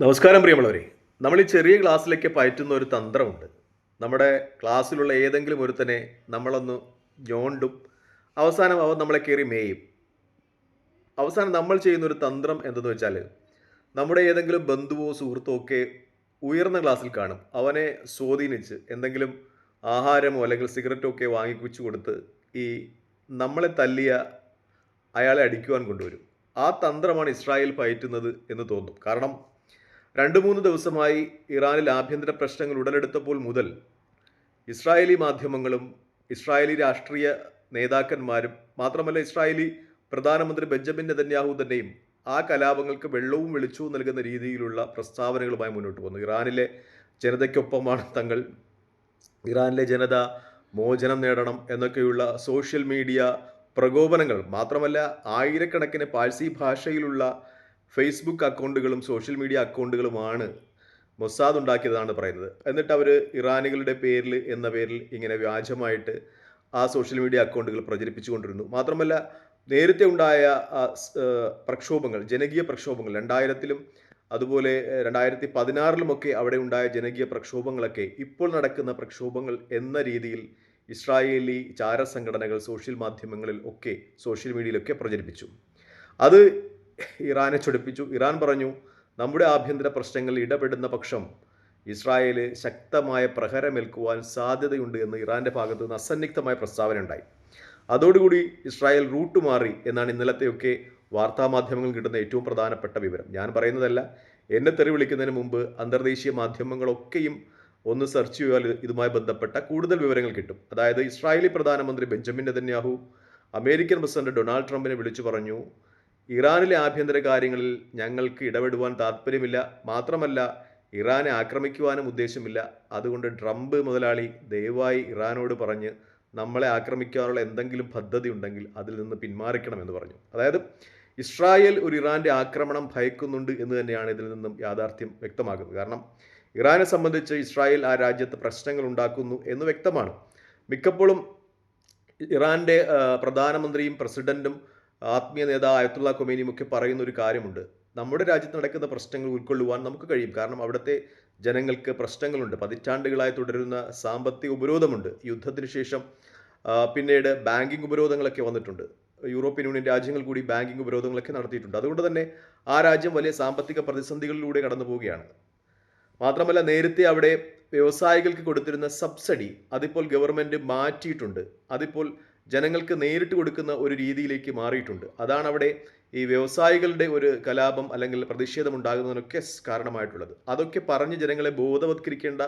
നമസ്കാരം പ്രിയമുള്ളവരെ. നമ്മൾ ഈ ചെറിയ ക്ലാസ്സിലേക്ക് പയറ്റുന്ന ഒരു തന്ത്രമുണ്ട്. നമ്മുടെ ക്ലാസ്സിലുള്ള ഏതെങ്കിലും ഒരുത്തനെ നമ്മളൊന്ന് ഞോണ്ടും അവസാനം അവൻ നമ്മളെ കയറി മേയും. അവസാനം നമ്മൾ ചെയ്യുന്ന ഒരു തന്ത്രം എന്തെന്ന് വെച്ചാൽ നമ്മുടെ ഏതെങ്കിലും ബന്ധുവോ സുഹൃത്തോ ഒക്കെ ഉയർന്ന ക്ലാസ്സിൽ കാണും. അവനെ സ്വാധീനിച്ച് എന്തെങ്കിലും ആഹാരമോ അല്ലെങ്കിൽ സിഗരറ്റോ ഒക്കെ വാങ്ങിക്കുച്ചു കൊടുത്ത് ഈ നമ്മളെ തല്ലിയ അയാളെ അടിക്കുവാൻ കൊണ്ടുവരും. ആ തന്ത്രമാണ് ഇസ്രായേൽ പയറ്റുന്നത് എന്ന് തോന്നും. കാരണം രണ്ട് മൂന്ന് ദിവസമായി ഇറാനിൽ ആഭ്യന്തര പ്രശ്നങ്ങൾ ഉടലെടുത്തപ്പോൾ മുതൽ ഇസ്രായേലി മാധ്യമങ്ങളും ഇസ്രായേലി രാഷ്ട്രീയ നേതാക്കന്മാരും മാത്രമല്ല ഇസ്രായേലി പ്രധാനമന്ത്രി ബെഞ്ചമിൻ നെതന്യാഹു തന്നെയും ആ കലാപങ്ങൾക്ക് വെള്ളവും വെളിച്ചവും നൽകുന്ന രീതിയിലുള്ള പ്രസ്താവനകളുമായി മുന്നോട്ട് വന്നു ഇറാനിലെ ജനതയ്ക്കൊപ്പമാണ് തങ്ങൾ ഇറാനിലെ ജനത മോചനം നേടണം എന്നൊക്കെയുള്ള സോഷ്യൽ മീഡിയ പ്രകോപനങ്ങൾ മാത്രമല്ല ആയിരക്കണക്കിന് പാഴ്സി ഭാഷയിലുള്ള ഫേസ്ബുക്ക് അക്കൗണ്ടുകളും സോഷ്യൽ മീഡിയ അക്കൗണ്ടുകളുമാണ് മൊസാദ് ഉണ്ടാക്കിയതാണ് പറയുന്നത്. എന്നിട്ട് അവർ ഇറാനികളുടെ പേരിൽ എന്ന പേരിൽ ഇങ്ങനെ വ്യാജമായിട്ട് ആ സോഷ്യൽ മീഡിയ അക്കൗണ്ടുകൾ പ്രചരിപ്പിച്ചുകൊണ്ടിരുന്നു. മാത്രമല്ല നേരത്തെ ഉണ്ടായ പ്രക്ഷോഭങ്ങൾ ജനകീയ പ്രക്ഷോഭങ്ങൾ രണ്ടായിരത്തിലും അതുപോലെ രണ്ടായിരത്തി പതിനാറിലുമൊക്കെ അവിടെ ഉണ്ടായ ജനകീയ പ്രക്ഷോഭങ്ങളൊക്കെ ഇപ്പോൾ നടക്കുന്ന പ്രക്ഷോഭങ്ങൾ എന്ന രീതിയിൽ ഇസ്രായേലി ചാരസംഘടനകൾ സോഷ്യൽ മാധ്യമങ്ങളിൽ ഒക്കെ സോഷ്യൽ മീഡിയയിലൊക്കെ പ്രചരിപ്പിച്ചു. അത് ഇറാനെ ചൊടിപ്പിച്ചു. ഇറാൻ പറഞ്ഞു നമ്മുടെ ആഭ്യന്തര പ്രശ്നങ്ങളിൽ ഇടപെടുന്ന പക്ഷം ഇസ്രായേൽ ശക്തമായ പ്രഹരമേൽക്കുവാൻ സാധ്യതയുണ്ട് എന്ന് ഇറാന്റെ ഭാഗത്ത് നിന്ന് അസന്നിഗ്ധമായ പ്രസ്താവന ഉണ്ടായി. അതോടുകൂടി ഇസ്രായേൽ റൂട്ട് മാറി എന്നാണ് ഇന്നലത്തെയൊക്കെ വാർത്താമാധ്യമങ്ങളിൽ കിട്ടുന്ന ഏറ്റവും പ്രധാനപ്പെട്ട വിവരം. ഞാൻ പറയുന്നതല്ല എന്നെ തെറി വിളിക്കുന്നതിന് മുമ്പ് അന്തർദേശീയ മാധ്യമങ്ങളൊക്കെയും ഒന്ന് സെർച്ച് ചെയ്യാൽ ഇതുമായി ബന്ധപ്പെട്ട കൂടുതൽ വിവരങ്ങൾ കിട്ടും. അതായത് ഇസ്രായേലി പ്രധാനമന്ത്രി Benjamin Netanyahu American president Donald ട്രംപിനെ വിളിച്ചു പറഞ്ഞു ഇറാനിലെ ആഭ്യന്തര കാര്യങ്ങളിൽ ഞങ്ങൾക്ക് ഇടപെടുവാൻ താല്പര്യമില്ല മാത്രമല്ല ഇറാനെ ആക്രമിക്കുവാനും ഉദ്ദേശമില്ല. അതുകൊണ്ട് ട്രംപ് മുതലാളി ദയവായി ഇറാനോട് പറഞ്ഞ് നമ്മളെ ആക്രമിക്കാനുള്ള എന്തെങ്കിലും പദ്ധതി ഉണ്ടെങ്കിൽ അതിൽ നിന്ന് പിന്മാറിക്കണമെന്ന് പറഞ്ഞു. അതായത് ഇസ്രായേൽ ഒരു ഇറാന്റെ ആക്രമണം ഭയക്കുന്നുണ്ട് എന്ന് തന്നെയാണ് ഇതിൽ നിന്നും യാഥാർത്ഥ്യം വ്യക്തമാകുന്നത്. കാരണം ഇറാനെ സംബന്ധിച്ച് ഇസ്രായേൽ ആ രാജ്യത്ത് പ്രശ്നങ്ങൾ ഉണ്ടാക്കുന്നു എന്ന് വ്യക്തമാണ്. മിക്കപ്പോഴും ഇറാന്റെ പ്രധാനമന്ത്രിയും പ്രസിഡന്റും ആത്മീയ നേതാവ് അയത്തുള്ള കൊമേനിയും ഒക്കെ പറയുന്ന ഒരു കാര്യമുണ്ട്. നമ്മുടെ രാജ്യത്ത് നടക്കുന്ന പ്രശ്നങ്ങൾ ഉൾക്കൊള്ളുവാൻ നമുക്ക് കഴിയും. കാരണം അവിടുത്തെ ജനങ്ങൾക്ക് പ്രശ്നങ്ങളുണ്ട്. പതിറ്റാണ്ടുകളായി തുടരുന്ന സാമ്പത്തിക ഉപരോധമുണ്ട്. യുദ്ധത്തിന് ശേഷം പിന്നീട് ബാങ്കിങ് ഉപരോധങ്ങളൊക്കെ വന്നിട്ടുണ്ട്. യൂറോപ്യൻ യൂണിയൻ രാജ്യങ്ങൾ കൂടി ബാങ്കിങ് ഉപരോധങ്ങളൊക്കെ നടത്തിയിട്ടുണ്ട്. അതുകൊണ്ട് തന്നെ ആ രാജ്യം വലിയ സാമ്പത്തിക പ്രതിസന്ധികളിലൂടെ കടന്നു പോവുകയാണ്. മാത്രമല്ല നേരത്തെ അവിടെ വ്യവസായികൾക്ക് കൊടുത്തിരുന്ന സബ്സിഡി അതിപ്പോൾ ഗവൺമെന്റ് മാറ്റിയിട്ടുണ്ട്. അതിപ്പോൾ ജനങ്ങൾക്ക് നേരിട്ട് കൊടുക്കുന്ന ഒരു രീതിയിലേക്ക് മാറിയിട്ടുണ്ട്. അതാണ് അവിടെ ഈ വ്യവസായികളുടെ ഒരു കലാപം അല്ലെങ്കിൽ പ്രതിഷേധം ഉണ്ടാകുന്നതിനൊക്കെ കാരണമായിട്ടുള്ളത്. അതൊക്കെ പറഞ്ഞ് ജനങ്ങളെ ബോധവത്കരിക്കേണ്ട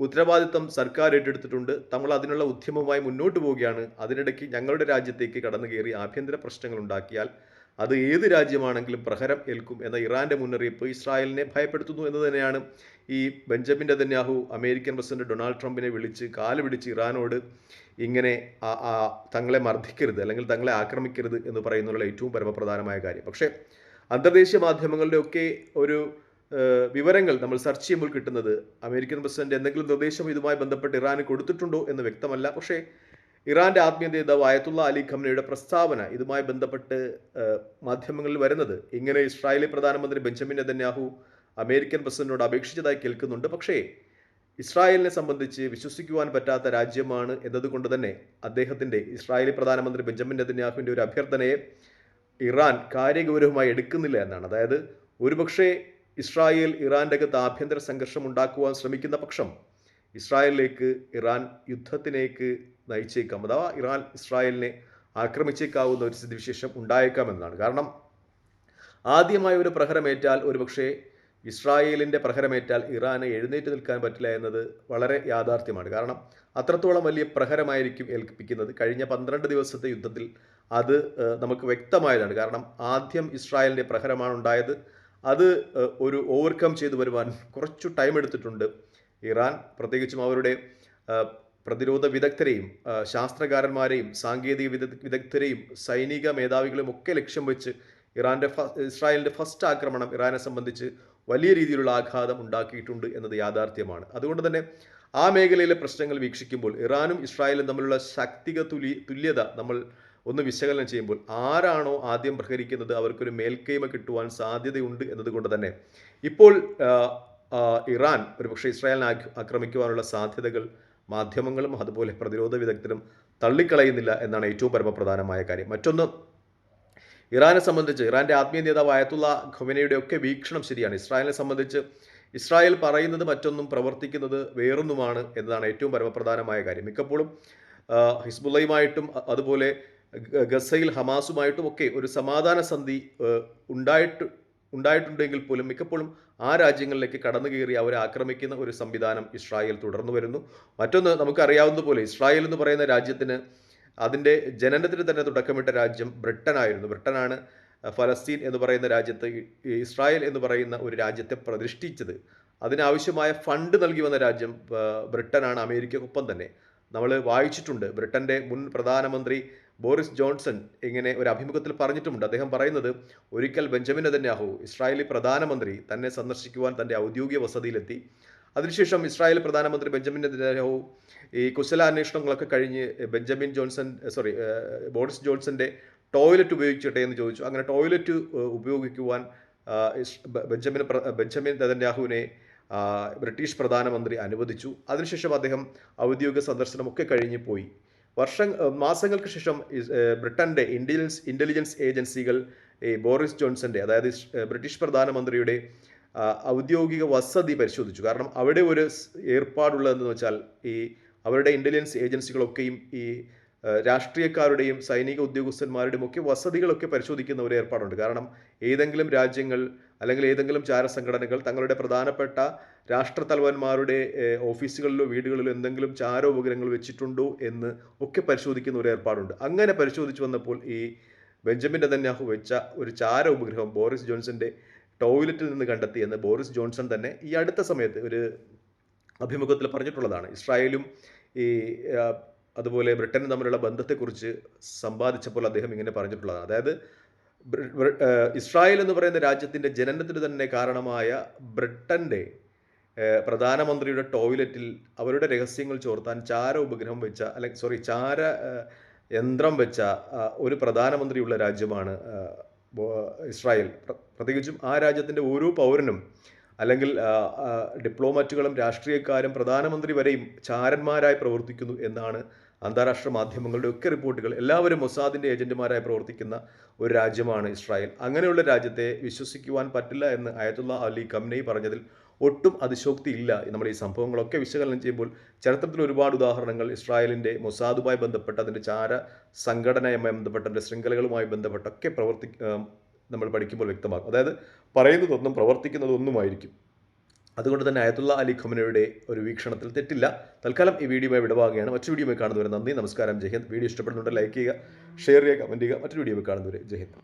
ഉത്തരവാദിത്തം സർക്കാർ ഏറ്റെടുത്തിട്ടുണ്ട്. നമ്മൾ അതിനുള്ള ഉദ്യമവുമായി മുന്നോട്ട് പോവുകയാണ്. അതിനിടയ്ക്ക് ഞങ്ങളുടെ രാജ്യത്തേക്ക് കടന്നു കയറി ആഭ്യന്തര പ്രശ്നങ്ങൾ ഉണ്ടാക്കിയാൽ അത് ഏത് രാജ്യമാണെങ്കിലും പ്രഹരം ഏൽക്കും എന്ന ഇറാന്റെ മുന്നറിയിപ്പ് ഇസ്രായേലിനെ ഭയപ്പെടുത്തുന്നു എന്ന് തന്നെയാണ് ഈ Benjamin Netanyahu American president Donald ട്രംപിനെ വിളിച്ച് കാൽ പിടിച്ച് ഇറാനോട് ഇങ്ങനെ തങ്ങളെ മർദ്ദിക്കരുത് അല്ലെങ്കിൽ തങ്ങളെ ആക്രമിക്കരുത് എന്ന് പറയുന്നുള്ള ഏറ്റവും പരമപ്രധാനമായ കാര്യം. പക്ഷേ അന്തർദേശീയ മാധ്യമങ്ങളുടെ ഒക്കെ ഒരു വിവരങ്ങൾ നമ്മൾ സെർച്ച് ചെയ്യുമ്പോൾ കിട്ടുന്നത് അമേരിക്കൻ പ്രസിഡന്റ് എന്തെങ്കിലും നിർദ്ദേശം ഇതുമായി ബന്ധപ്പെട്ട് ഇറാന് കൊടുത്തിട്ടുണ്ടോ എന്ന് വ്യക്തമല്ല. പക്ഷേ ഇറാന്റെ ആത്മീയ നേതാവ് അയത്തുള്ള അലി ഖംനയുടെ പ്രസ്താവന ഇതുമായി ബന്ധപ്പെട്ട് മാധ്യമങ്ങളിൽ വരുന്നത്. ഇങ്ങനെ ഇസ്രായേലി പ്രധാനമന്ത്രി ബെഞ്ചമിൻ നെതന്യാഹു അമേരിക്കൻ പ്രസിഡന്റിനോട് അപേക്ഷിച്ചതായി കേൾക്കുന്നുണ്ട്. പക്ഷേ ഇസ്രായേലിനെ സംബന്ധിച്ച് വിശ്വസിക്കുവാൻ പറ്റാത്ത രാജ്യമാണ് എന്നതുകൊണ്ട് തന്നെ അദ്ദേഹത്തിന്റെ ഇസ്രായേലി പ്രധാനമന്ത്രി ബെഞ്ചമിൻ നെതന്യാഹുവിന്റെ ഒരു അഭ്യർത്ഥനയെ ഇറാൻ കാര്യഗൗരവമായി എടുക്കുന്നില്ല എന്നാണ്. അതായത് ഒരുപക്ഷെ ഇസ്രായേൽ ഇറാന്റെ അകത്ത് ആഭ്യന്തര സംഘർഷം ഉണ്ടാക്കുവാൻ ശ്രമിക്കുന്ന പക്ഷം ഇസ്രായേലിലേക്ക് ഇറാൻ യുദ്ധത്തിലേക്ക് നയിച്ചേക്കാം. അഥവാ ഇറാൻ ഇസ്രായേലിനെ ആക്രമിച്ചേക്കാവുന്ന ഒരു സ്ഥിതിവിശേഷം ഉണ്ടായേക്കാമെന്നാണ്. കാരണം ആദ്യമായി ഒരു പ്രഹരമേറ്റാൽ ഒരുപക്ഷെ ഇസ്രായേലിന്റെ പ്രഹരമേറ്റാൽ ഇറാന് എഴുന്നേറ്റ് നിൽക്കാൻ പറ്റില്ല എന്നത് വളരെ യാഥാർത്ഥ്യമാണ്. കാരണം അത്രത്തോളം വലിയ പ്രഹരമായിരിക്കും ഏൽപ്പിക്കുന്നത്. കഴിഞ്ഞ പന്ത്രണ്ട് ദിവസത്തെ യുദ്ധത്തിൽ അത് നമുക്ക് വ്യക്തമായതാണ്. കാരണം ആദ്യം ഇസ്രായേലിന്റെ പ്രഹരമാണ് ഉണ്ടായത്. അത് ഒരു ഓവർകം ചെയ്തു വരുവാൻ കുറച്ചു ടൈം എടുത്തിട്ടുണ്ട് ഇറാൻ പ്രത്യേകിച്ചും അവരുടെ പ്രതിരോധ വിദഗ്ധരെയും ശാസ്ത്രകാരന്മാരെയും സാങ്കേതിക വിദഗ് വിദഗ്ധരെയും സൈനിക മേധാവികളെയും ഒക്കെ ലക്ഷ്യം വെച്ച് ഇറാന്റെ ഇസ്രായേലിന്റെ ഫസ്റ്റ് ആക്രമണം ഇറാനെ സംബന്ധിച്ച് വലിയ രീതിയിലുള്ള ആഘാതം ഉണ്ടാക്കിയിട്ടുണ്ട് എന്നത് യാഥാർത്ഥ്യമാണ്. അതുകൊണ്ട് തന്നെ ആ മേഖലയിലെ പ്രശ്നങ്ങൾ വീക്ഷിക്കുമ്പോൾ ഇറാനും ഇസ്രായേലും തമ്മിലുള്ള ശാക്തിക തുലി തുല്യത നമ്മൾ ഒന്ന് വിശകലനം ചെയ്യുമ്പോൾ ആരാണോ ആദ്യം പ്രഹരിക്കുന്നത് അവർക്കൊരു മേൽക്കൈമ കിട്ടുവാൻ സാധ്യതയുണ്ട് എന്നതുകൊണ്ട് തന്നെ ഇപ്പോൾ ഇറാൻ ഒരുപക്ഷെ ഇസ്രായേലിനെ ആക്ര- ആക്രമിക്കുവാനുള്ള സാധ്യതകൾ മാധ്യമങ്ങളും അതുപോലെ പ്രതിരോധ വിദഗ്ധരും തള്ളിക്കളയുന്നില്ല എന്നാണ് ഏറ്റവും പരമപ്രധാനമായ കാര്യം. മറ്റൊന്ന് ഇറാനെ സംബന്ധിച്ച് ഇറാന്റെ ആത്മീയ നേതാവ് അയത്തുള്ള ഖൊമനയുടെ ഒക്കെ വീക്ഷണം ശരിയാണ്. ഇസ്രായേലിനെ സംബന്ധിച്ച് ഇസ്രായേൽ പറയുന്നത് മറ്റൊന്നും പ്രവർത്തിക്കുന്നത് വേറൊന്നുമാണ് എന്നതാണ് ഏറ്റവും പരമപ്രധാനമായ കാര്യം. മിക്കപ്പോഴും ഹിസ്ബുള്ളയുമായിട്ടും അതുപോലെ ഗസയിൽ ഹമാസുമായിട്ടും ഒക്കെ ഒരു സമാധാന സന്ധി ഉണ്ടായിട്ട് ഉണ്ടായിട്ടുണ്ടെങ്കിൽ പോലും മിക്കപ്പോഴും ആ രാജ്യങ്ങളിലേക്ക് കടന്നു കയറി അവരെ ആക്രമിക്കുന്ന ഒരു സംവിധാനം ഇസ്രായേൽ തുടർന്നു വരുന്നു. മറ്റൊന്ന് നമുക്കറിയാവുന്നതുപോലെ ഇസ്രായേൽ എന്ന് പറയുന്ന രാജ്യത്തിന് അതിന്റെ ജനനത്തിന് തന്നെ തുടക്കമിട്ട രാജ്യം ബ്രിട്ടനായിരുന്നു ബ്രിട്ടനാണ് ഫലസ്തീൻ എന്ന് പറയുന്ന രാജ്യത്ത് ഇസ്രായേൽ എന്ന് പറയുന്ന ഒരു രാജ്യത്തെ പ്രതിഷ്ഠിച്ചത്. അതിനാവശ്യമായ ഫണ്ട് നൽകി വന്ന രാജ്യം ബ്രിട്ടനാണ് അമേരിക്കക്കൊപ്പം തന്നെ. നമ്മൾ വായിച്ചിട്ടുണ്ട് ബ്രിട്ടന്റെ മുൻ പ്രധാനമന്ത്രി ബോറിസ് ജോൺസൺ ഇങ്ങനെ ഒരു അഭിമുഖത്തിൽ പറഞ്ഞിട്ടുമുണ്ട്. അദ്ദേഹം പറയുന്നത് ഒരിക്കൽ ബെഞ്ചമിൻ നെതന്യാഹു ഇസ്രായേലി പ്രധാനമന്ത്രി തന്നെ സന്ദർശിക്കുവാൻ തന്റെ ഔദ്യോഗിക വസതിയിലെത്തി. അതിനുശേഷം ഇസ്രായേൽ പ്രധാനമന്ത്രി ബെഞ്ചമിൻ നെതന്യാഹു ഈ കുശലാന്വേഷണങ്ങളൊക്കെ കഴിഞ്ഞ് ബെഞ്ചമിൻ ജോൺസൺ സോറി ബോറിസ് ജോൺസന്റെ ടോയ്ലറ്റ് ഉപയോഗിച്ചിട്ടെ എന്ന് ചോദിച്ചു. അങ്ങനെ ടോയ്ലറ്റ് ഉപയോഗിക്കുവാൻ ബെഞ്ചമിൻ ബെഞ്ചമിൻ നെതന്യാഹുവിനെ ബ്രിട്ടീഷ് പ്രധാനമന്ത്രി അനുവദിച്ചു. അതിനുശേഷം അദ്ദേഹം ഔദ്യോഗിക സന്ദർശനമൊക്കെ കഴിഞ്ഞ് പോയി. വർഷം മാസങ്ങൾക്ക് ശേഷം ഇസ്- ഇന്റലിജൻസ് ഇന്റലിജൻസ് ഏജൻസികൾ ഈ ബോറിസ് ജോൺസന്റെ അതായത് ബ്രിട്ടീഷ് പ്രധാനമന്ത്രിയുടെ ഔദ്യോഗിക വസതി പരിശോധിച്ചു. കാരണം അവിടെ ഒരു ഏർപ്പാടുള്ളതെന്ന് വെച്ചാൽ ഈ അവരുടെ ഇന്റലിജൻസ് ഏജൻസികളൊക്കെയും ഈ രാഷ്ട്രീയക്കാരുടെയും സൈനിക ഉദ്യോഗസ്ഥന്മാരുടെയും ഒക്കെ വസതികളൊക്കെ പരിശോധിക്കുന്ന ഒരു ഏർപ്പാടുണ്ട്. കാരണം ഏതെങ്കിലും രാജ്യങ്ങൾ അല്ലെങ്കിൽ ഏതെങ്കിലും ചാരസംഘടനകൾ തങ്ങളുടെ പ്രധാനപ്പെട്ട രാഷ്ട്രത്തലവന്മാരുടെ ഓഫീസുകളിലോ വീടുകളിലോ എന്തെങ്കിലും ചാര ഉപഗ്രഹങ്ങൾ വെച്ചിട്ടുണ്ടോ എന്ന് ഒക്കെ പരിശോധിക്കുന്ന ഒരു ഏർപ്പാടുണ്ട്. അങ്ങനെ പരിശോധിച്ചു വന്നപ്പോൾ ഈ ബെഞ്ചമിൻ നെതന്യാഹു വെച്ച ഒരു ചാര ഉപഗ്രഹം ബോറിസ് ജോൺസന്റെ ടോയ്ലറ്റിൽ നിന്ന് കണ്ടെത്തിയെന്ന് ബോറിസ് ജോൺസൺ തന്നെ ഈ അടുത്ത സമയത്ത് ഒരു അഭിമുഖത്തിൽ പറഞ്ഞിട്ടുള്ളതാണ്. ഇസ്രായേലും ഈ അതുപോലെ ബ്രിട്ടനും തമ്മിലുള്ള ബന്ധത്തെക്കുറിച്ച് സമ്പാദിച്ചപ്പോൾ അദ്ദേഹം ഇങ്ങനെ പറഞ്ഞിട്ടുള്ളതാണ്. അതായത് ഇസ്രായേൽ എന്ന് പറയുന്ന രാജ്യത്തിന്റെ ജനനത്തിന് തന്നെ കാരണമായ ബ്രിട്ടന്റെ പ്രധാനമന്ത്രിയുടെ ടോയ്ലറ്റിൽ അവരുടെ രഹസ്യങ്ങൾ ചോർത്താൻ ചാര ഉപഗ്രഹം വെച്ച അല്ലെങ്കിൽ സോറി ചാര യന്ത്രം വെച്ച ഒരു പ്രധാനമന്ത്രിയുള്ള രാജ്യമാണ് ഇസ്രായേൽ. പ്ര- പ്രത്യേകിച്ചും ആ രാജ്യത്തിന്റെ ഓരോ പൗരനും അല്ലെങ്കിൽ ഡിപ്ലോമാറ്റുകളും രാഷ്ട്രീയക്കാരും പ്രധാനമന്ത്രി വരെയും ചാരന്മാരായി പ്രവർത്തിക്കുന്നു എന്നാണ് അന്താരാഷ്ട്ര മാധ്യമങ്ങളുടെ ഒക്കെ റിപ്പോർട്ടുകൾ. എല്ലാവരും മൊസാദിന്റെ ഏജന്റുമാരായി പ്രവർത്തിക്കുന്ന ഒരു രാജ്യമാണ് ഇസ്രായേൽ. അങ്ങനെയുള്ള രാജ്യത്തെ വിശ്വസിക്കുവാൻ പറ്റില്ല എന്ന് അയത്തുള്ള അലി കംനൈ പറഞ്ഞതിൽ ഒട്ടും അതിശോക്തി ഇല്ല നമ്മൾ ഈ സംഭവങ്ങളൊക്കെ വിശകലനം ചെയ്യുമ്പോൾ ചരിത്രത്തിൽ ഒരുപാട് ഉദാഹരണങ്ങൾ. ഇസ്രായേലിന്റെ മൊസാദുമായി ബന്ധപ്പെട്ട അതിന്റെ ചാര സംഘടനയുമായി ബന്ധപ്പെട്ട അതിന്റെ ശൃംഖലകളുമായി ബന്ധപ്പെട്ടൊക്കെ പ്രവർത്തി നമ്മൾ പഠിക്കുമ്പോൾ വ്യക്തമാകും അതായത് പറയുന്നതൊന്നും പ്രവർത്തിക്കുന്നതൊന്നുമായിരിക്കും. അതുകൊണ്ട് തന്നെ അയത്തുള്ള അലി ഖമനയുടെ ഒരു വീക്ഷണത്തിൽ തെറ്റില്ല. തൽക്കാലം ഈ വീഡിയോയുമായി വിടവാകുകയാണ് മറ്റു വീഡിയോയിൽ കാണുന്നവരെ നന്ദി. നമസ്കാരം. ജയ്ഹിന്ദ് വീഡിയോ ഇഷ്ടപ്പെടുന്നുണ്ട് ലൈക്ക് ചെയ്യുക ഷെയർ ചെയ്യുക കമന്റ് ചെയ്യുക. മറ്റു വീഡിയോയിൽ കാണുന്നവരെ ജയഹിന്ദ്